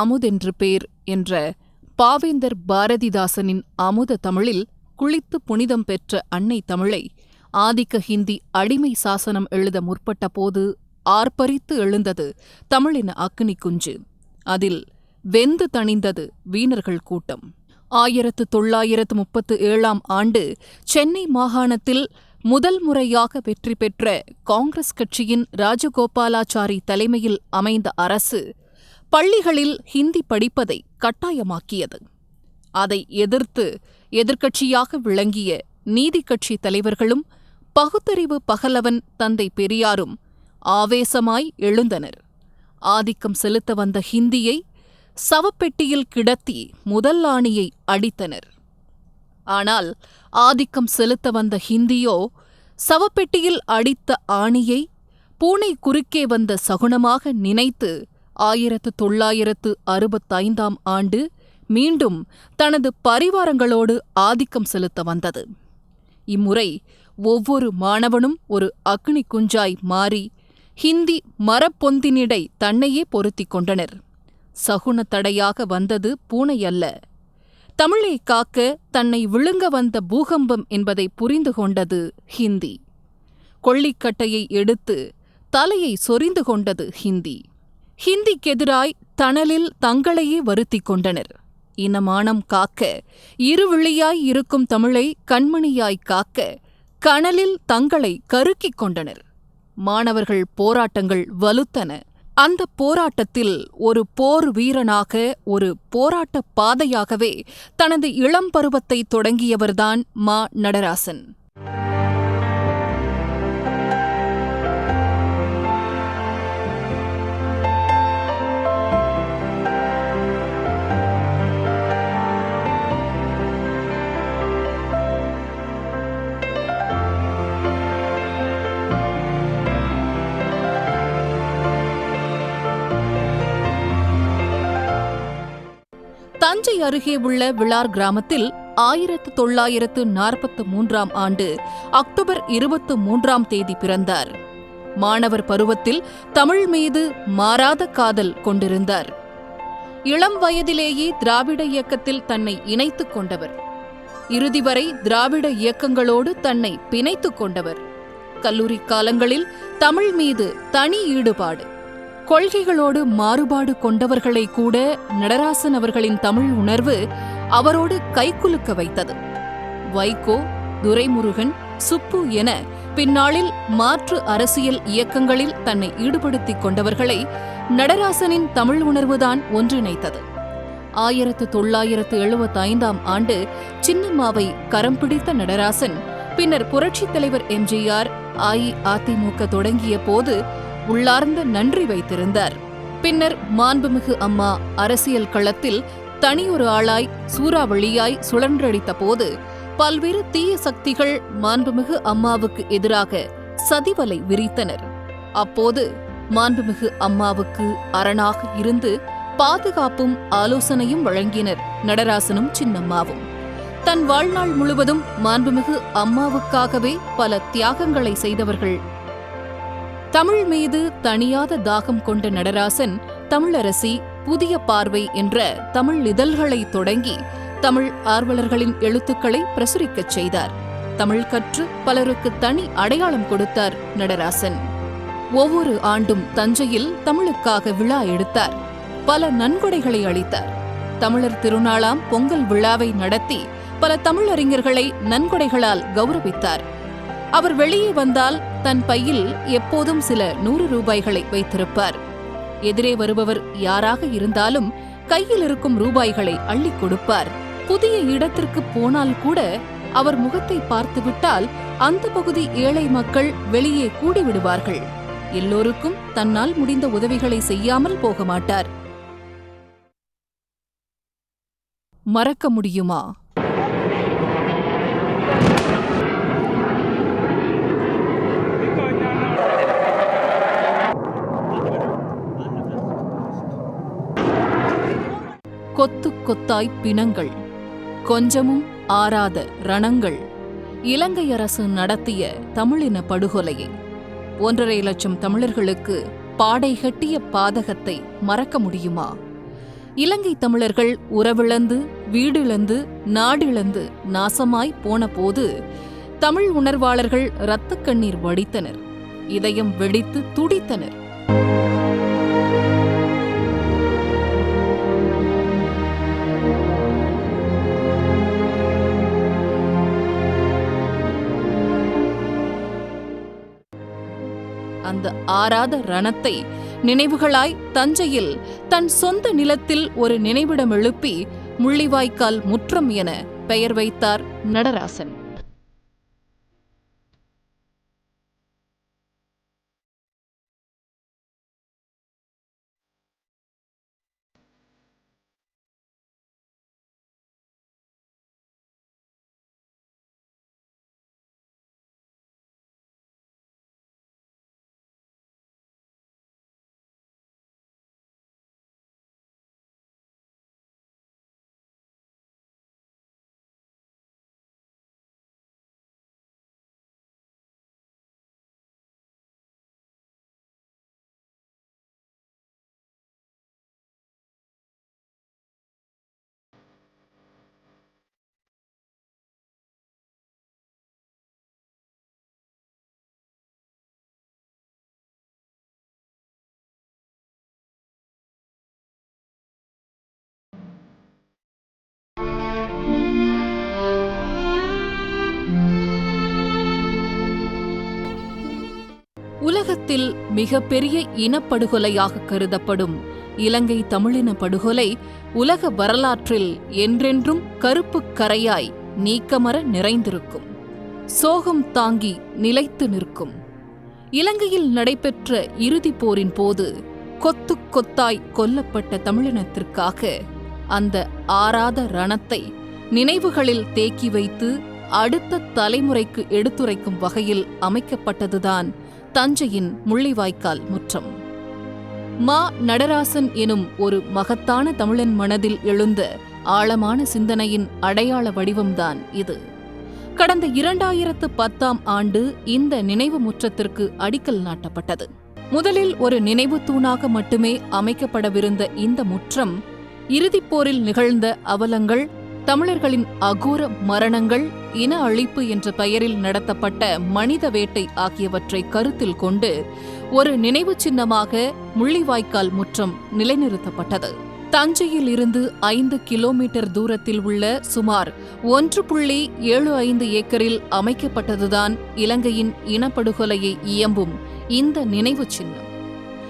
அமுதென்று பேர் என்ற பாவேந்தர் பாரதிதாசனின் அமுத தமிழில் குளித்து புனிதம் பெற்ற அன்னை தமிழை ஆதிக்க ஹிந்தி அடிமை சாசனம் எழுத முற்பட்ட போது ஆர்ப்பரித்து எழுந்தது தமிழின அக்னி குஞ்சு. அதில் வெந்து தணிந்தது வீணர்கள் கூட்டம். ஆயிரத்து தொள்ளாயிரத்து முப்பத்து ஏழாம் ஆண்டு சென்னை மாகாணத்தில் முதல் முறையாக வெற்றி பெற்ற காங்கிரஸ் கட்சியின் ராஜகோபாலாச்சாரி தலைமையில் அமைந்த அரசு பள்ளிகளில் ஹிந்தி படிப்பதை கட்டாயமாக்கியது. அதை எதிர்த்து எதிர்க்கட்சியாக விளங்கிய நீதிக்கட்சி தலைவர்களும் பகுத்தறிவு பகலவன் தந்தை பெரியாரும் ஆவேசமாய் எழுந்தனர். ஆதிக்கம் செலுத்த வந்த ஹிந்தியை சவப்பெட்டியில் கிடத்தி முதல் ஆணியை அடித்தனர். ஆனால் ஆதிக்கம் செலுத்த வந்த ஹிந்தியோ சவப்பெட்டியில் அடித்த ஆணியை பூனை குறுக்கே வந்த சகுனமாக நினைத்து ஆயிரத்து தொள்ளாயிரத்து அறுபத்தைந்தாம் ஆண்டு மீண்டும் தனது பரிவாரங்களோடு ஆதிக்கம் செலுத்த வந்தது. இம்முறை ஒவ்வொரு மாணவனும் ஒரு அக்னி குஞ்சாய் மாறி ஹிந்தி மரப்பொந்தினிடை தன்னையே பொருத்திக் கொண்டனர். சகுன தடையாக வந்தது பூனை அல்ல. தமிழை காக்க தன்னை விழுங்க வந்த பூகம்பம் என்பதை புரிந்து கொண்டது ஹிந்தி. கொள்ளிக்கட்டையை எடுத்து தலையை சொரிந்து கொண்டது ஹிந்தி. ஹிந்திக்கெதிராய் தணலில் தங்களையே வருத்திக் கொண்டனர். இனமானம் காக்க இருவிழியாய் இருக்கும் தமிழை கண்மணியாய் காக்க கனலில் தங்களை கருக்கிக் கொண்டனர். மாணவர்கள் போராட்டங்கள் வலுத்தன. அந்த போராட்டத்தில் ஒரு போர் வீரனாக ஒரு போராட்ட பாதையாகவே தனது இளம் பருவத்தை தொடங்கியவர்தான் மா நடராசன். தஞ்சை அருகே உள்ள விழார் கிராமத்தில் ஆயிரத்து தொள்ளாயிரத்து நாற்பத்து மூன்றாம் ஆண்டு அக்டோபர் இருபத்து மூன்றாம் தேதி பிறந்தார். மாணவர் பருவத்தில் தமிழ் மீது மாறாத காதல் கொண்டிருந்தார். இளம் வயதிலேயே திராவிட இயக்கத்தில் தன்னை இணைத்துக் கொண்டவர். இறுதி வரை திராவிட இயக்கங்களோடு தன்னை பிணைத்துக் கொண்டவர். கல்லூரி காலங்களில் தமிழ் மீது தனி ஈடுபாடு. கொள்கைகளோடு மாறுபாடு கொண்டவர்களை கூட நடராசன் அவர்களின் தமிழ் உணர்வு அவரோடு கைக்குலுக்க வைத்தது. வைகோ துரைமுருகன் சுப்பு என பின்னாளில் மாற்று அரசியல் இயக்கங்களில் தன்னை ஈடுபடுத்திக் கொண்டவர்களை நடராசனின் தமிழ் உணர்வுதான் ஒன்றிணைத்தது. ஆயிரத்து தொள்ளாயிரத்து எழுபத்தைந்தாம் ஆண்டு சின்னம்மாவை கரம் பிடித்த நடராசன் பின்னர் புரட்சித் தலைவர் எம்ஜிஆர் அஇஅதிமுக தொடங்கிய போது உள்ளார்ந்த நன்றி வைத்திருந்தார். பின்னர் மாண்புமிகு அம்மா அரசியல் களத்தில் தனியொரு ஆளாய் சூறாவளியாய் சுழன்றடித்த போது பல்வேறு தீய சக்திகள் மாண்புமிகு அம்மாவுக்கு எதிராக சதிவலை விரித்தனர். அப்போது மாண்புமிகு அம்மாவுக்கு அரணாக இருந்து பாதுகாப்பும் ஆலோசனையும் வழங்கினர் நடராசனும் சின்னம்மாவும். தன் வாழ்நாள் முழுவதும் மாண்புமிகு அம்மாவுக்காகவே பல தியாகங்களை செய்தவர்கள் தமிழ் மீது தணியாத தாகம் கொண்ட நடராசன் தமிழரசி புதிய பார்வை என்ற தமிழ் இதழ்களை தொடங்கி தமிழ் ஆர்வலர்களின் எழுத்துக்களை பிரசுரிக்கச் செய்தார். தமிழ் கற்று பலருக்கு தனி அடையாளம் கொடுத்தார் நடராசன். ஒவ்வொரு ஆண்டும் தஞ்சையில் தமிழுக்காக விழா எடுத்தார். பல நன்கொடைகளை அளித்தார். தமிழர் திருநாளாம் பொங்கல் விழாவை நடத்தி பல தமிழறிஞர்களை நன்கொடைகளால் கௌரவித்தார். அவர் வெளியே வந்தால் தன் பையில் எப்போதும் சில நூறு ரூபாய்களை வைத்திருப்பார். எதிரே வருபவர் யாராக இருந்தாலும் கையில் இருக்கும் ரூபாய்களை அள்ளிக் கொடுப்பார். புதிய இடத்திற்கு போனால் கூட அவர் முகத்தை பார்த்துவிட்டால் அந்த பகுதி ஏழை மக்கள் வெளியே கூடிவிடுவார்கள். எல்லோருக்கும் தன்னால் முடிந்த உதவிகளை செய்யாமல் போக மாட்டார் மறக்க முடியுமா? கொத்து கொத்தாய் பிணங்கள் கொஞ்சமும் ஆறாத ரணங்கள். இலங்கை அரசு நடத்திய தமிழின படுகொலையை ஒன்றரை லட்சம் தமிழர்களுக்கு பாடை கட்டிய பாதகத்தை மறக்க முடியுமா? இலங்கை தமிழர்கள் உறவிழந்து வீடிழந்து நாடிழந்து நாசமாய் போன போது தமிழ் உணர்வாளர்கள் இரத்தக் கண்ணீர் வடித்தனர். இதயம் வெடித்து துடித்தனர். அந்த ஆறாத ரணத்தை நினைவுகளாய் தஞ்சையில் தன் சொந்த நிலத்தில் ஒரு நினைவிடம் எழுப்பி முள்ளிவாய்க்கால் முற்றம் என பெயர் வைத்தார் நடராசன். உலகத்தில் மிகப்பெரிய இனப்படுகொலையாக கருதப்படும் இலங்கை தமிழின படுகொலை உலக வரலாற்றில் என்றென்றும் கருப்பு கரையாய் நீக்கமர நிறைந்திருக்கும். சோகம் தாங்கி நிலைத்து நிற்கும். இலங்கையில் நடைபெற்ற இறுதிப் போரின் போது கொத்து கொத்தாய் கொல்லப்பட்ட தமிழினத்திற்காக அந்த ஆறாத ரணத்தை நினைவுகளில் தேக்கி வைத்து அடுத்த தலைமுறைக்கு எடுத்துரைக்கும் வகையில் அமைக்கப்பட்டதுதான் தஞ்சையின் முள்ளிவாய்க்கால் முற்றம். மா நடராசன் எனும் ஒரு மகத்தான தமிழன் மனதில் எழுந்த ஆழமான சிந்தனையின் அடையாள வடிவம்தான் இது. கடந்த இரண்டாயிரத்து பத்தாம் ஆண்டு இந்த நினைவு முற்றத்திற்கு அடிக்கல் நாட்டப்பட்டது. முதலில் ஒரு நினைவு தூணாக மட்டுமே அமைக்கப்படவிருந்த இந்த முற்றம் இறுதிப் போரில் நிகழ்ந்த அவலங்கள் தமிழர்களின் அகோர மரணங்கள் இன அழிப்பு என்ற பெயரில் நடத்தப்பட்ட மனித வேட்டை ஆகியவற்றை கருத்தில் கொண்டு ஒரு நினைவு சின்னமாக முள்ளிவாய்க்கால் முற்றம் நிலைநிறுத்தப்பட்டது. தஞ்சையில் இருந்து ஐந்து கிலோமீட்டர் தூரத்தில் உள்ள சுமார் ஒன்று புள்ளி ஏழு ஐந்து ஏக்கரில் அமைக்கப்பட்டதுதான் இலங்கையின் இனப்படுகொலையை இயம்பும் இந்த நினைவு சின்னம்.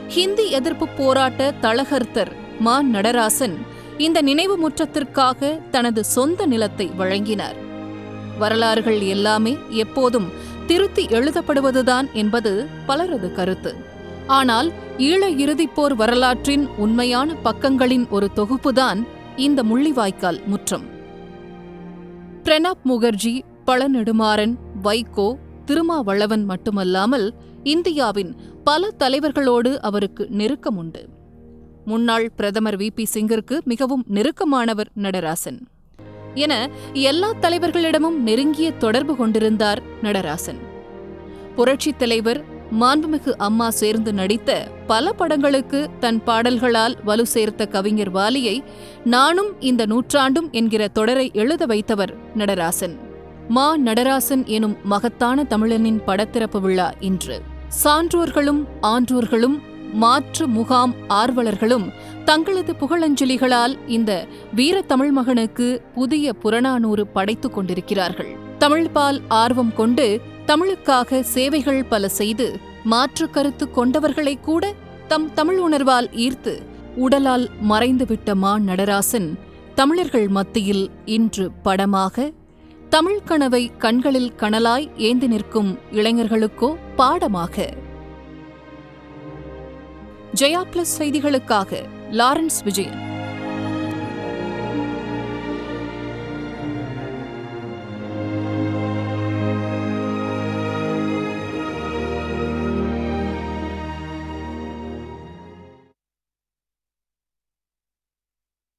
ஹிந்தி எதிர்ப்பு போராட்ட தளகர்த்தர் மா நடராசன் இந்த நினைவு முற்றத்திற்காக தனது சொந்த நிலத்தை வழங்கினார். வரலாறுகள் எல்லாமே எப்போதும் திருத்தி எழுதப்படுவதுதான் என்பது பலரது கருத்து. ஆனால் ஈழ இறுதிப்போர் வரலாற்றின் உண்மையான பக்கங்களின் ஒரு தொகுப்புதான் இந்த முள்ளிவாய்க்கால் முற்றம். பிரணாப் முகர்ஜி பழநெடுமாறன் வைகோ திருமாவளவன் மட்டுமல்லாமல் இந்தியாவின் பல தலைவர்களோடு அவருக்கு நெருக்கம் உண்டு முன்னாள் பிரதமர் வி. பி. சிங்கிற்கு மிகவும் நெருக்கமானவர் நடராசன். என எல்லா தலைவர்களிடமும் நெருங்கிய தொடர்பு கொண்டிருந்தார் நடராசன். புரட்சித் தலைவர் மாண்புமிகு அம்மா சேர்ந்து நடித்த பல படங்களுக்கு தன் பாடல்களால் வலு சேர்த்த கவிஞர் வாலியை நானும் இந்த நூற்றாண்டும் என்கிற தொடரை எழுத வைத்தவர் நடராசன். மா. நடராசன் எனும் மகத்தான தமிழனின் படத்திறப்பு விழா இன்று. சான்றோர்களும் ஆன்றோர்களும் மாற்று முகாம் ஆர்வலர்களும் தங்களது புகழஞ்சலிகளால் இந்த வீர தமிழ் மகனுக்கு புதிய புறநானூறு படைத்துக் கொண்டிருக்கிறார்கள். தமிழ்பால் ஆர்வம் கொண்டு தமிழுக்காக சேவைகள் பல செய்து மாற்று கருத்து கொண்டவர்களை கூட தம் தமிழ் உணர்வால் ஈர்த்து உடலால் மறைந்துவிட்ட மா நடராசன் தமிழர்கள் மத்தியில் இன்று படமாக தமிழ் கனவை கண்களில் கனலாய் ஏந்தி நிற்கும் இளைஞர்களுக்கோ பாடமாக ஜெயா பிளஸ் செய்திகளுக்காக லாரன்ஸ் விஜயன்.